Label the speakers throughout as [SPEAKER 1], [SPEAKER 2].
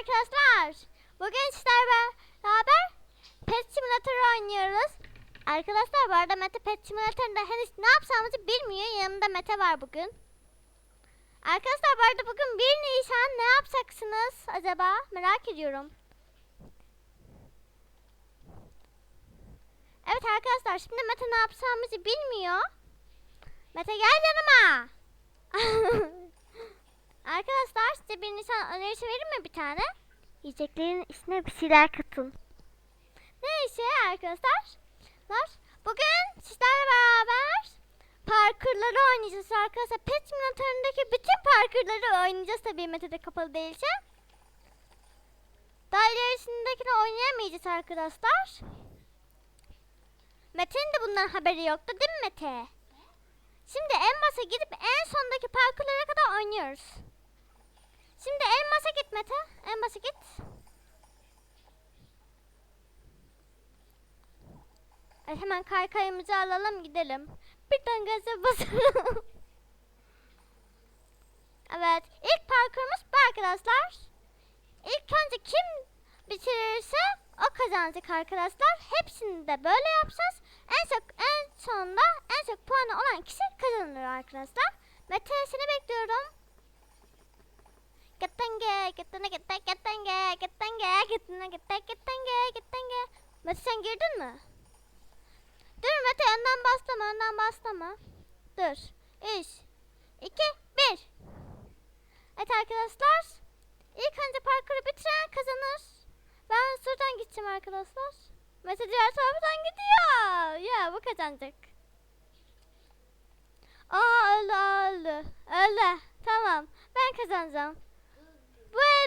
[SPEAKER 1] arkadaşlar. Bugün sizlerle beraber Pet Simulator oynuyoruz. Arkadaşlar bu arada Mete Pet Simulator'da henüz ne yapacağımızı bilmiyor. Yanımda Mete var bugün. Arkadaşlar bu arada bugün 1 Nisan ne yapacaksınız acaba? Merak ediyorum. Evet arkadaşlar şimdi Mete ne yapacağımızı bilmiyor. Mete gel yanıma. Arkadaşlar size bir Nisan önerisi vereyim mi bir tane? Yiyeceklerin içine bir şeyler katın. Neyse arkadaşlar. Bugün sizlerle beraber parkurları oynayacağız arkadaşlar. Pet Simulator'undaki bütün parkurları oynayacağız tabii Mete'de kapalı değilse. Daha ilerisindekini oynayamayacağız arkadaşlar. Mete'nin de bundan haberi yoktu değil mi Mete? Şimdi en başa gidip en sondaki parkurlara kadar oynuyoruz. Şimdi en başa git Mete. En başa git. Evet, hemen kaykayımızı alalım gidelim. Birden gaza basalım. evet ilk parkurumuz bu arkadaşlar. İlk önce kim bitirirse o kazanacak arkadaşlar. Hepsini de böyle yapacağız. En çok en sonunda en çok puanı olan kişi kazanır arkadaşlar. Mete seni bekliyorum. Gittenge, gittene gitte, gittenge, gittenge, gittene gitte, gittenge, gittenge. Mete sen girdin mi? Dur Mete önden bastama, önden bastama. Dur. 3, 2, 1. Evet arkadaşlar. İlk önce parkuru bitiren kazanır. Ben şuradan gideceğim arkadaşlar. Mete diğer taraftan gidiyor. Ya bu kazanacak. Aa öldü öldü. Öldü. Tamam. Ben kazanacağım.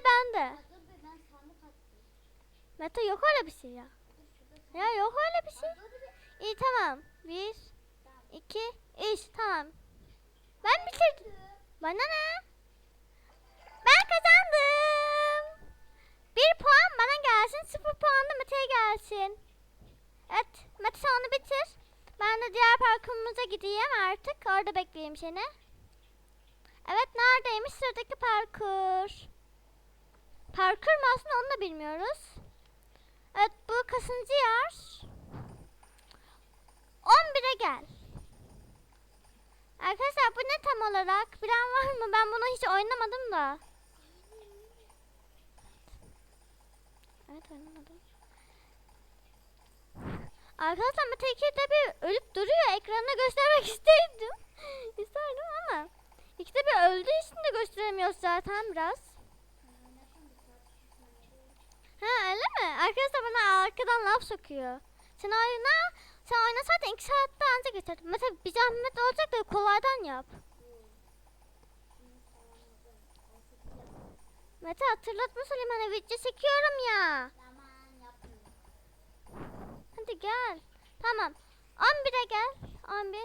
[SPEAKER 1] Bende. Mete yok öyle bir şey ya. Ya yok öyle bir şey. İyi tamam. Bir, iki, üç. Tamam. Ben bitirdim. Bana ne? Ben kazandım. Bir puan bana gelsin. Sıfır puan da Mete'ye gelsin. Evet. Mete sen onu bitir. Ben de diğer parkurumuza gideyim artık. Orada bekleyeyim seni. Evet neredeymiş sıradaki parkur? Parkur mu aslında onu da bilmiyoruz. Evet bu kaçıncı yer? 11'e gel. Arkadaşlar bu ne tam olarak? Bilen var mı? Ben bunu hiç oynamadım da. Evet oynamadım. Arkadaşlar Mete 2'de bir ölüp duruyor. Ekrana göstermek isterdim. İsterdim ama. İkide bir öldüğü için de gösteremiyoruz zaten biraz. Ha öyle mi? Arkadaşlar bana arkadan laf sokuyor. Sen oyna, sen oynasaydın 2 saatte anca geçer. Mesela bir zahmet olacak da kolaydan yap. Mete hatırlatma söyleyeyim hani video çekiyorum ya. Hadi gel. Tamam. 11'e gel. 11.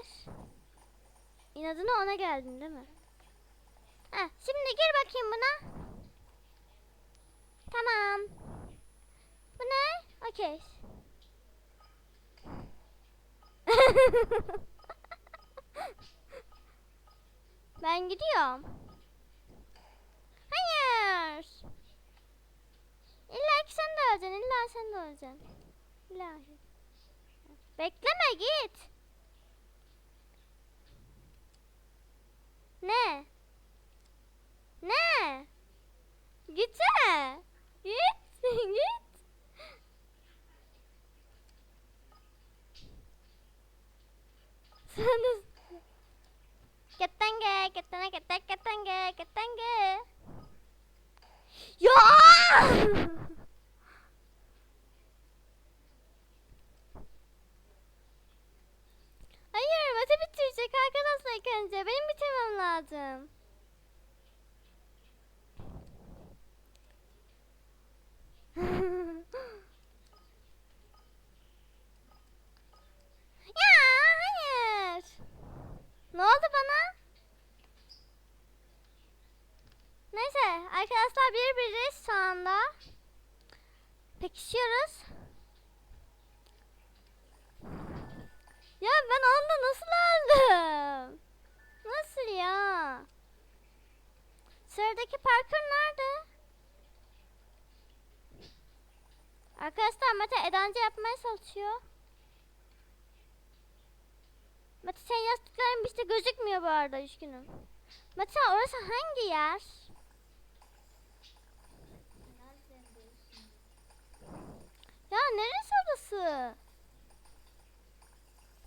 [SPEAKER 1] İnadına ona geldin değil mi? Heh, şimdi gir bakayım buna. Tamam. Bu ne? Okey. ben gidiyorum. Hayır. İlla ki sen de öleceksin. İlla sen de öleceksin. İlahi. Bekleme git. Ne? Ne? Gitsene. Git. Git. Sen de... Ketenge, ketenge, ketenge, ketenge, ketenge. Ya! Hayır, Mete bitirecek arkadaşlar ilk önce. Benim bitirmem lazım. ya hayır. Ne oldu bana? Neyse arkadaşlar bir biriz şu anda. Pekişiyoruz. Ya ben onda nasıl öldüm? Nasıl ya? Sıradaki parkur nerede? Arkadaşlar Mete edancı yapmaya çalışıyor. Mete senin yastıkların bizde gözükmüyor bu arada üzgünüm. Mete orası hangi yer? Ya neresi orası?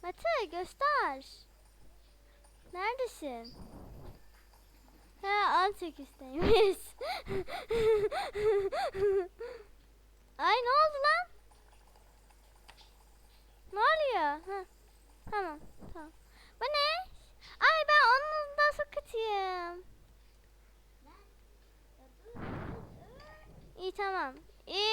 [SPEAKER 1] Mete göster. Neredesin? He 18'deymiş. Ay ne oldu lan? Ne oluyor? Ha. Tamam tamam. Bu ne? Ay ben onun da sıkıtıyım.
[SPEAKER 2] Ben. Ya dur, dur, dur.
[SPEAKER 1] İyi tamam. Üç.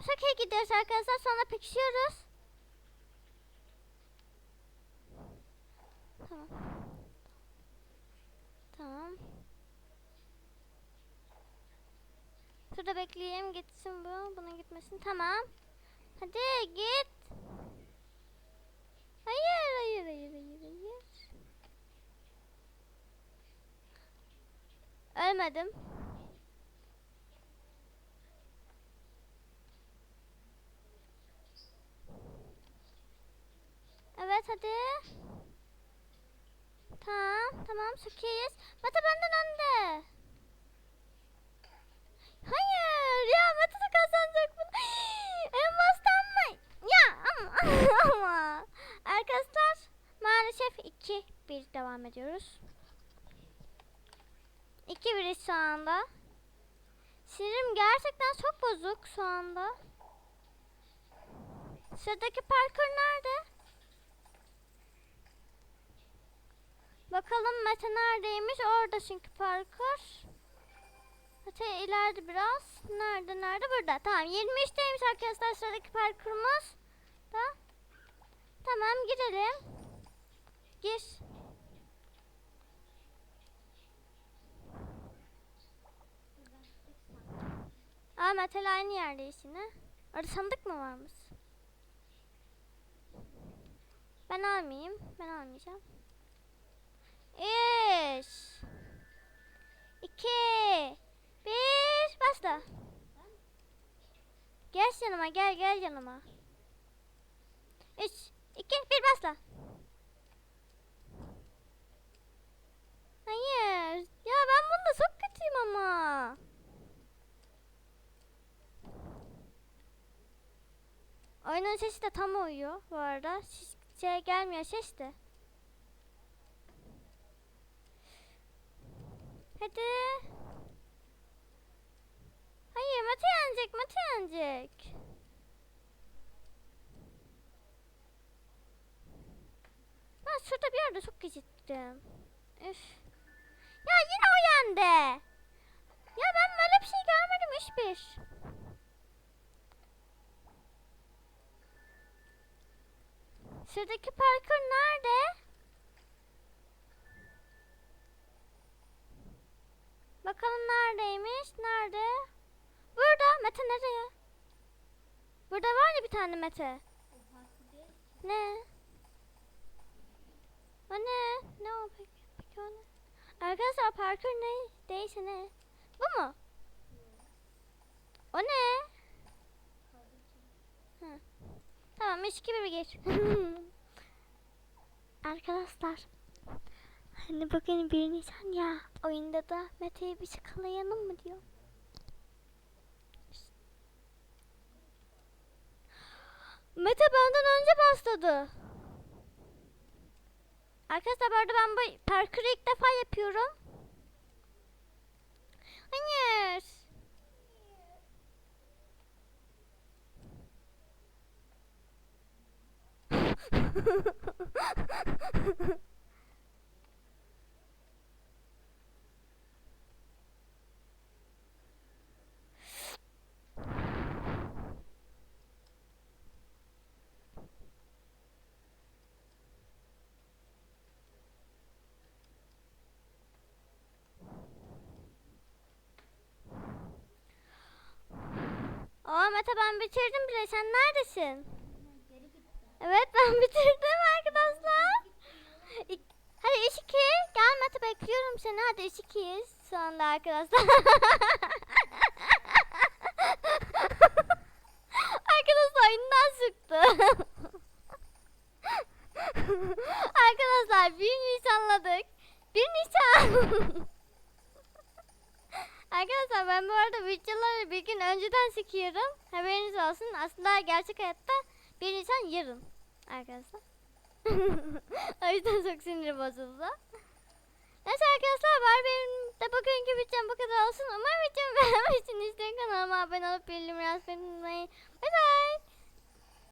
[SPEAKER 1] İyi gidiyoruz arkadaşlar. Sonra pekişiyoruz. Tamam. Tamam. Şurada bekleyeyim. Gitsin bu. Bunun gitmesin. Tamam. Hadi git. Hayır, hayır, hayır, hayır, hayır. Ölmedim. Evet hadi. Tamam, tamam Sukiyiz. Mete benden önde. Hayır ya Mete de kazanacak bunu. en baştan mı? Ya ama ama. Arkadaşlar maalesef 2 1 devam ediyoruz. 2 1 şu anda. Sinirim gerçekten çok bozuk şu anda. Sıradaki parkur nerede? Bakalım Mete neredeymiş? Orada çünkü parkur. Mete ileride biraz. Nerede nerede? Burada. Tamam 23'teymiş arkadaşlar sıradaki parkurumuz. Da. Tamam girelim. Gir. Aa Metal aynı yerdeyiz yine. Orada sandık mı varmış? Ben almayayım. Ben almayacağım. Üç. iki, Bir. Başla. Gel yanıma gel gel yanıma. Üç, iki, bir başla. Hayır. Ya ben bunda çok kötüyüm ama. Oyunun sesi de tam uyuyor bu arada. Şey gelmiyor ses de. Hadi. Hayır Mete yenecek Mete yenecek. Ben şurada bir yerde çok geciktim. Üf. Ya yine o yendi. Ya ben böyle bir şey görmedim hiçbir. Şuradaki parkur nerede? Bakalım neredeymiş? Nerede? Burada. Mete nereye? Burada var ya bir tane Mete. Ne? O ne? Ne o peki? Peki o ne? Arkadaşlar parkur ne? Değilse ne? Bu mu? O ne? Tamam 3 2 1 geç. Arkadaşlar. Hani bugün bir Nisan ya. Oyunda da Mete'yi bir çıkalayalım mı diyor. Mete benden önce başladı. Arkadaşlar bu ben bu parkuru ilk defa yapıyorum. Hayır. Mete ben bitirdim bile. Sen neredesin? Evet ben bitirdim arkadaşlar.
[SPEAKER 2] Hadi
[SPEAKER 1] 3-2. Gel Mete bekliyorum seni. Hadi 3-2'yiz şu anda arkadaşlar. arkadaşlar oyundan çıktı. arkadaşlar bir Nisan'ladık. Bir Nisan. Arkadaşlar ben bu arada videoları bir gün önceden çekiyorum. Haberiniz olsun. Aslında gerçek hayatta bir Nisan yarın. Arkadaşlar. o yüzden çok sinir bozuldu. Neyse arkadaşlar var benim de bugünkü videom bu kadar olsun. Umarım videomu beğenmişsinizdir. Kanalıma abone olup bildirimleri açmayı unutmayın. Bye bye.